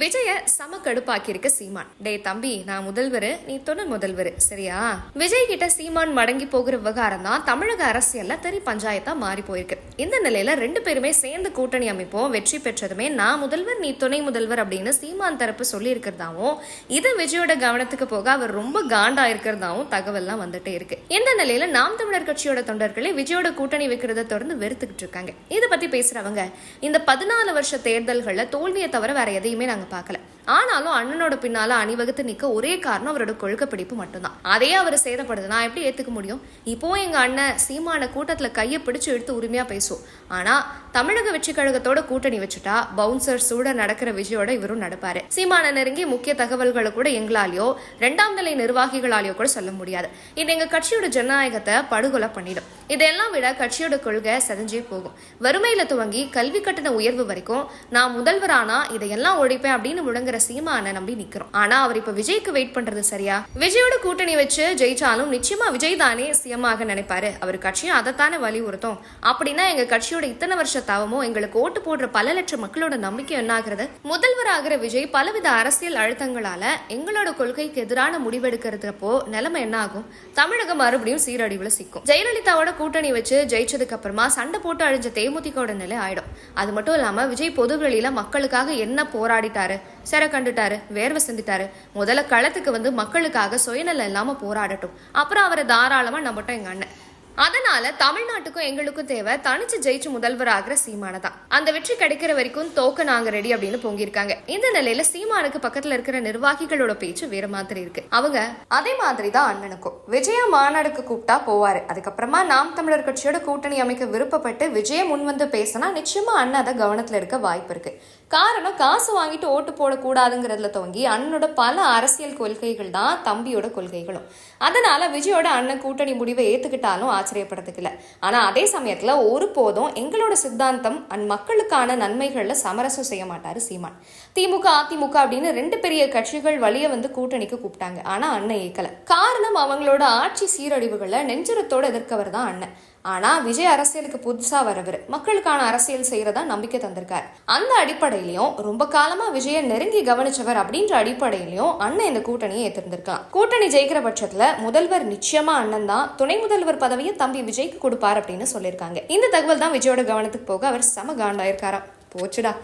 விஜய சம கடுப்பாக்கியிருக்க சீமான். டேய் தம்பி நான் முதல்வர் நீ துணை முதல்வர் சரியா? விஜய் கிட்ட சீமான் மடங்கி போகிற விவகாரம் தான் தமிழக அரசியல்ல தெரி பஞ்சாயத்தா மாறி போயிருக்கு. இந்த நிலையில ரெண்டு பேருமே சேர்ந்து கூட்டணி அமைப்போம் வெற்றி பெற்றதுமே நான் முதல்வர் நீ துணை முதல்வர் அப்படின்னு சீமான் தரப்பு சொல்லி இருக்கிறதாவும் இது விஜயோட கவனத்துக்கு போக அவர் ரொம்ப காண்டா இருக்கிறதாவும் தகவல்லாம் வந்துட்டே இருக்கு. இந்த நிலையில நாம் தமிழர் கட்சியோட தொண்டர்களே விஜயோட கூட்டணி வைக்கிறத தொடர்ந்து வெறுத்துக்கிட்டு இருக்காங்க. இதை பத்தி பேசுறவங்க இந்த பதினாலு வருஷ தேர்தல்கள்ல தோல்வியை தவிர வேற எதையுமே நாங்க பார்க்கல. ஆனாலும் அண்ணனோட பின்னால அணிவகுத்து நிக்க ஒரே காரணம் அவரோட கொள்கை பிடிப்பு மட்டும்தான். அதையே அவர் சேதப்படுது. நான் எப்படி ஏத்துக்க முடியும்? இப்போ எங்க அண்ணன் சீமான கூட்டத்துல கையை பிடிச்சு எடுத்து உரிமையா பேசுவோம் ஆனா தமிழக வெற்றி கழகத்தோட கூட்டணி வச்சுட்டா பவுன்சர் சூட நடக்கிற விஜயோட இவரும் நடப்பாரு. சீமான நெருங்கி முக்கிய தகவல்களை கூட எங்களாலேயோ ரெண்டாம் நிலை நிர்வாகிகளாலேயோ கூட சொல்ல முடியாது. இது எங்க கட்சியோட ஜனநாயகத்தை படுகொலை பண்ணிடும். இதெல்லாம் விட கட்சியோட கொள்கை செதஞ்சே போகும். வறுமையில துவங்கி கல்வி கட்டண உயர்வு வரைக்கும் நான் முதல்வரானா இதையெல்லாம் ஒழிப்பேன் அப்படின்னு முழங்குற சீமான நம்பி நிக்கிறோம். ஆனா அவர் இப்ப விஜய்க்கு வெயிட் பண்றது சரியா? விஜயோட கூட்டணி வச்சு ஜெயிச்சாலும் நிச்சயமா விஜய் தானே சிஎமாக நினைப்பாரு. அவர் கட்சியும் அதைத்தானே வலியுறுத்தும். அப்படின்னா எங்க கட்சியோட இத்தனை வருஷ தவமும் எங்களுக்கு ஓட்டு போடுற பல லட்சம் மக்களோட நம்பிக்கை என்ன ஆகுறது முதல்வராகிற விஜய் பலவித அரசியல் அழுத்தங்களால எங்களோட கொள்கைக்கு எதிரான முடிவெடுக்கிறதுப்போ நிலைமை என்ன ஆகும் தமிழகம் மறுபடியும் சீரழிவுல சிக்கும். ஜெயலலிதாவோட கூட்டணி வச்சு ஜெயிச்சதுக்கு அப்புறமா சண்டை போட்டு அழிஞ்ச தேமுதிகோட நிலை ஆயிடும். அது மட்டும் இல்லாம விஜய் பொதுவெளியில மக்களுக்காக என்ன போராடிட்டாரு? சிறை கண்டுட்டாரு வேர்வை சிந்திட்டாரு. முதல்ல களத்துக்கு வந்து மக்களுக்காக சுயநலம் இல்லாம போராடட்டும். அப்புறம் அவரை தாராளமா நம்பட்டும் எங்க அண்ணன். அதனால தமிழ்நாட்டுக்கும் எங்களுக்கும் தேவை தனிச்சு ஜெயிச்சு முதல்வராகிற சீமான தான் அந்த வெற்றி கிடைக்கிற வரைக்கும் தோக்க நாங்க ரெடி அப்படின்னு பொங்கியிருக்காங்க. இந்த நிலையில சீமானுக்கு பக்கத்துல இருக்கிற நிர்வாகிகளோட பேச்சு வேற மாதிரி இருக்கு. அவங்க அதே மாதிரி தான் அண்ணனுக்கும். விஜய மாநாடுக்கு கூப்பிட்டா போவாரு. அதுக்கப்புறமா நாம் தமிழர் கட்சியோட கூட்டணி அமைக்க விருப்பப்பட்டு விஜய முன் வந்து பேசினா நிச்சயமா அண்ணன் அதை கவனத்துல எடுக்க வாய்ப்பு இருக்கு. காரணம் காசு வாங்கிட்டு ஓட்டு போடக்கூடாதுங்கிறதுல துவங்கி அண்ணனோட பல அரசியல் கொள்கைகள் தான் தம்பியோட கொள்கைகளும். அதனால விஜயோட அண்ணன் கூட்டணி முடிவை ஏத்துக்கிட்டாலும் ஆச்சரியப்படுறதுக்கு இல்லை ஆனா அதே சமயத்துல ஒருபோதும் எங்களோட சித்தாந்தம் அண்ட் மக்களுக்கான நன்மைகள்ல சமரசம் செய்ய மாட்டாரு சீமான். திமுக அதிமுக அப்படின்னு ரெண்டு பெரிய கட்சிகள் வழிய வந்து கூட்டணிக்கு கூப்பிட்டாங்க. ஆனா அண்ணன் ஏற்கலை காரணம் அவங்களோட ஆட்சி சீரழிவுகளை நெஞ்சரத்தோட எதிர்க்கவர் தான் அண்ணன். ஆனா விஜய் அரசியலுக்கு புதுசா வரவர். மக்களுக்கான அரசியல் செய்யறதா நம்பிக்கை தந்திருக்காரு. அந்த அடிப்படையிலயும் ரொம்ப காலமா விஜய நெருங்கி கவனிச்சவர் அப்படின்ற அடிப்படையிலயும் அண்ணன் இந்த கூட்டணியை ஏத்திருந்திருக்கலாம் கூட்டணி ஜெயிக்கிற பட்சத்துல முதல்வர் நிச்சயமா அண்ணன் தான். துணை முதல்வர் பதவியை தம்பி விஜய்க்கு கொடுப்பார் அப்படின்னு சொல்லியிருக்காங்க. இந்த தகவல் தான் விஜயோட கவனத்துக்கு போக அவர் செம காண்டாயிருக்காராம். போச்சுடா.